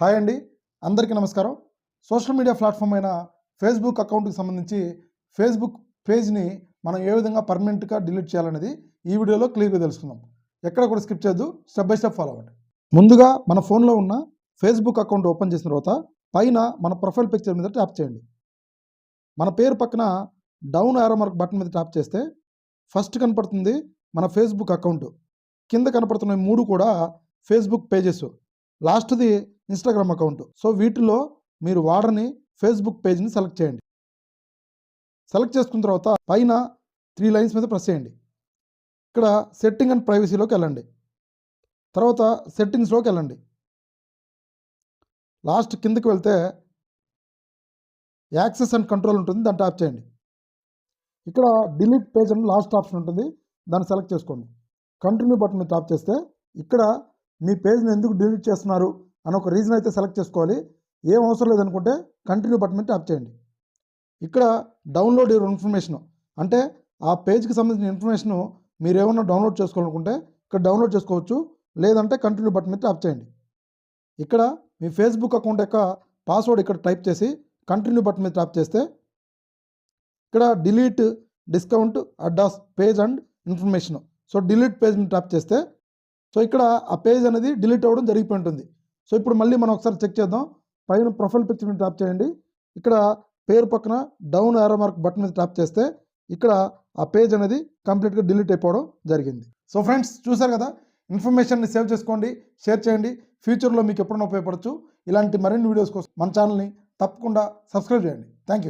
Hi అండి. అందరికీ నమస్కారం. సోషల్ మీడియా ప్లాట్ఫామ్ అయిన ఫేస్బుక్ అకౌంట్కి సంబంధించి ఫేస్బుక్ పేజ్ని మనం ఏ విధంగా పర్మనెంట్గా డిలీట్ చేయాలనేది ఈ వీడియోలో క్లియర్గా తెలుసుకుందాం. ఎక్కడ కూడా స్కిప్ చేయొద్దు. స్టెప్ బై స్టెప్ ఫాలో అవ్వండి. ముందుగా మన ఫోన్లో ఉన్న ఫేస్బుక్ అకౌంట్ ఓపెన్ చేసిన తర్వాత పైన మన ప్రొఫైల్ పిక్చర్ మీద ట్యాప్ చేయండి. మన పేరు పక్కన డౌన్ ఆరో మార్క్ బటన్ మీద ట్యాప్ చేస్తే ఫస్ట్ కనపడుతుంది మన ఫేస్బుక్ అకౌంట్. కింద కనపడుతున్న మూడు కూడా ఫేస్బుక్ పేజెస్. లాస్ట్ది ఇన్స్టాగ్రామ్ అకౌంట్ సో వీటిలో మీరు వాడని ఫేస్బుక్ పేజ్ని సెలెక్ట్ చేయండి. సెలెక్ట్ చేసుకున్న తర్వాత పైన త్రీ లైన్స్ మీద ప్రెస్ చేయండి. ఇక్కడ సెట్టింగ్ అండ్ ప్రైవసీలోకి వెళ్ళండి. తర్వాత సెట్టింగ్స్లోకి వెళ్ళండి. లాస్ట్ కిందకి వెళ్తే యాక్సెస్ అండ్ కంట్రోల్ ఉంటుంది. దాన్ని ట్యాప్ చేయండి. ఇక్కడ డిలీట్ పేజ్ అని లాస్ట్ ఆప్షన్ ఉంటుంది. దాన్ని సెలెక్ట్ చేసుకోండి. కంటిన్యూ బటన్ మీద ట్యాప్ చేస్తే ఇక్కడ మీ పేజ్ని ఎందుకు డిలీట్ చేస్తున్నారు? అని ఒక రీజన్ అయితే సెలెక్ట్ చేసుకోవాలి. ఏం అవసరం లేదనుకుంటే కంటిన్యూ బటన్ మీద చేయండి. ఇక్కడ డౌన్లోడ్ యువర్ ఇన్ఫర్మేషన్ అంటే ఆ పేజ్కి సంబంధించిన ఇన్ఫర్మేషన్ మీరు ఏమన్నా డౌన్లోడ్ చేసుకోవాలనుకుంటే ఇక్కడ డౌన్లోడ్ చేసుకోవచ్చు. లేదంటే కంటిన్యూ బటన్ మీద చేయండి. ఇక్కడ మీ ఫేస్బుక్ అకౌంట్ యొక్క పాస్వర్డ్ ఇక్కడ టైప్ చేసి కంటిన్యూ బటన్ మీద ట్యాప్ చేస్తే ఇక్కడ delete discount adds page and information so delete page మీద ట్యాప్ చేస్తే సో ఇక్కడ ఆ పేజ్ అనేది డిలీట్ అవ్వడం జరిగిపోయి ఉంటుంది. సో ఇప్పుడు మళ్ళీ మనం ఒకసారి చెక్ చేద్దాం. పైన ప్రొఫైల్ పిక్చర్ మీద ట్యాప్ చేయండి. ఇక్కడ పేరు పక్కన డౌన్ ఆరో మార్క్ బటన్ మీద ట్యాప్ చేస్తే ఇక్కడ ఆ పేజ్ అనేది కంప్లీట్గా డిలీట్ అయిపోవడం జరిగింది. సో ఫ్రెండ్స్ చూసారు కదా? ఇన్ఫర్మేషన్ని సేవ్ చేసుకోండి షేర్ చేయండి. ఫ్యూచర్లో మీకు ఎప్పుడైనా ఉపయోగపడచ్చు. ఇలాంటి మరిన్ని వీడియోస్ కోసం మన ఛానల్ని తప్పకుండా సబ్స్క్రైబ్ చేయండి. Thank you